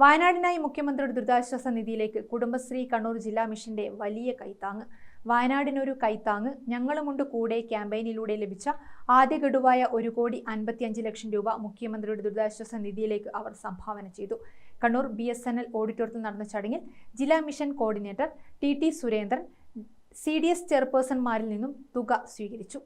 വയനാടിനായി മുഖ്യമന്ത്രിയുടെ ദുരിതാശ്വാസ നിധിയിലേക്ക് കുടുംബശ്രീ കണ്ണൂർ ജില്ലാ മിഷന്റെ വലിയ കൈത്താങ് വയനാടിനൊരു കൈത്താങ് ഞങ്ങളുമുണ്ട് കൂടെ ക്യാമ്പയിനിലൂടെ ലഭിച്ച ആദ്യ ഗഡുവായ ഒരു കോടി അൻപത്തിയഞ്ച് ലക്ഷം രൂപ മുഖ്യമന്ത്രിയുടെ ദുരിതാശ്വാസ നിധിയിലേക്ക് അവർ സംഭാവന ചെയ്തു. Kannur B S N L ഓഡിറ്റോറിയത്തിൽ നടന്ന ചടങ്ങിൽ ജില്ലാ mission coordinator T T Surendran C D S ചെയർപേഴ്സൺമാരിൽ നിന്നും തുക സ്വീകരിച്ചു.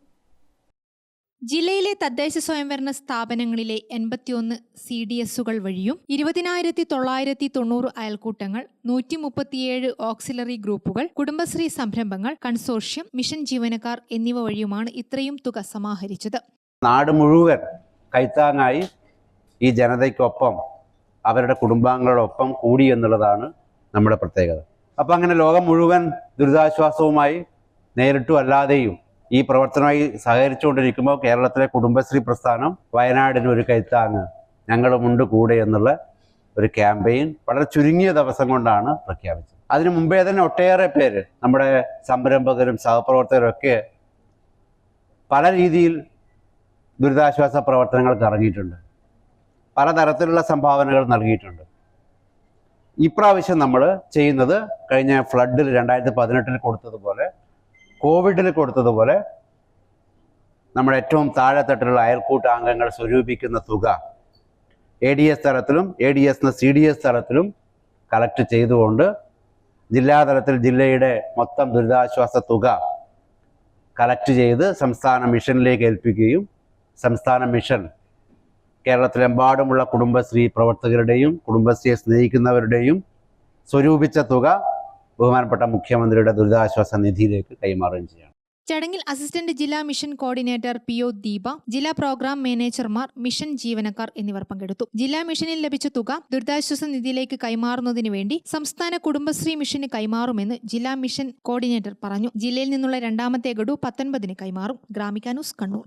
ജില്ലയിലെ തദ്ദേശ സ്വയംഭരണ സ്ഥാപനങ്ങളിലെ എൺപത്തിയൊന്ന് സി ഡി എസുകൾ വഴിയും ഇരുപതിനായിരത്തി തൊള്ളായിരത്തി തൊണ്ണൂറ് അയൽക്കൂട്ടങ്ങൾ നൂറ്റി മുപ്പത്തിയേഴ് ഓക്സിലറി ഗ്രൂപ്പുകൾ കുടുംബശ്രീ സംരംഭങ്ങൾ കൺസോർഷ്യം മിഷൻ ജീവനക്കാർ എന്നിവ വഴിയുമാണ് ഇത്രയും തുക സമാഹരിച്ചത്. നാട് മുഴുവൻ കൈത്താങ്ങായി ഈ ജനതയ്ക്കൊപ്പം അവരുടെ കുടുംബാംഗങ്ങളോടൊപ്പം കൂടി എന്നുള്ളതാണ് നമ്മുടെ പ്രത്യേകത. അപ്പം അങ്ങനെ ലോകം മുഴുവൻ ദുരിതാശ്വാസവുമായി നേരിട്ടും അല്ലാതെയും ഈ പ്രവർത്തനമായി സഹകരിച്ചുകൊണ്ടിരിക്കുമ്പോൾ കേരളത്തിലെ കുടുംബശ്രീ പ്രസ്ഥാനം വയനാടിന് ഒരു കൈത്താങ് ഞങ്ങളുമുണ്ട് കൂടെ എന്നുള്ള ഒരു ക്യാമ്പയിൻ വളരെ ചുരുങ്ങിയ ദിവസം കൊണ്ടാണ് പ്രഖ്യാപിച്ചത്. അതിനു മുമ്പേ തന്നെ ഒട്ടേറെ പേര് നമ്മുടെ സംരംഭകരും സഹപ്രവർത്തകരും ഒക്കെ പല രീതിയിൽ ദുരിതാശ്വാസ പ്രവർത്തനങ്ങൾക്ക് ഇറങ്ങിയിട്ടുണ്ട് പലതരത്തിലുള്ള സംഭാവനകൾ നൽകിയിട്ടുണ്ട്. ഇപ്രാവശ്യം നമ്മൾ ചെയ്യുന്നത് കഴിഞ്ഞ ഫ്ലഡിൽ രണ്ടായിരത്തി പതിനെട്ടിൽ കൊടുത്തതുപോലെ കോവിഡിൽ കൊടുത്തതുപോലെ നമ്മൾ ഏറ്റവും താഴെത്തട്ടിലുള്ള അയൽക്കൂട്ട അംഗങ്ങൾ സ്വരൂപിക്കുന്ന തുക എ ഡി എസ് തലത്തിലും A D S C D S തലത്തിലും കളക്ട് ചെയ്തുകൊണ്ട് ജില്ലാതലത്തിൽ ജില്ലയുടെ മൊത്തം ദുരിതാശ്വാസ തുക കളക്ട് ചെയ്ത് സംസ്ഥാന മിഷനിലേക്ക് ഏൽപ്പിക്കുകയും സംസ്ഥാന മിഷൻ കേരളത്തിലെമ്പാടുമുള്ള കുടുംബശ്രീ പ്രവർത്തകരുടെയും കുടുംബശ്രീയെ സ്നേഹിക്കുന്നവരുടെയും സ്വരൂപിച്ച തുക ബഹുമാനപ്പെട്ട മുഖ്യമന്ത്രിയുടെ ദുരിതാശ്വാസ നിധിയിലേക്ക് കൈമാറുകയും ചെയ്യണം. ചടങ്ങിൽ അസിസ്റ്റന്റ് ജില്ലാ mission coordinator P O Deepa ജില്ലാ പ്രോഗ്രാം മാനേജർമാർ മിഷൻ ജീവനക്കാർ എന്നിവർ പങ്കെടുത്തു. ജില്ലാ മിഷനിൽ ലഭിച്ച തുക ദുരിതാശ്വാസ നിധിയിലേക്ക് കൈമാറുന്നതിന് വേണ്ടി സംസ്ഥാന കുടുംബശ്രീ മിഷന് കൈമാറുമെന്ന് ജില്ലാ മിഷൻ കോർഡിനേറ്റർ പറഞ്ഞു. ജില്ലയിൽ നിന്നുള്ള രണ്ടാമത്തെ ഗഡു പത്തൊൻപതിന് കൈമാറും. ഗ്രാമിക ന്യൂസ് കണ്ണൂർ.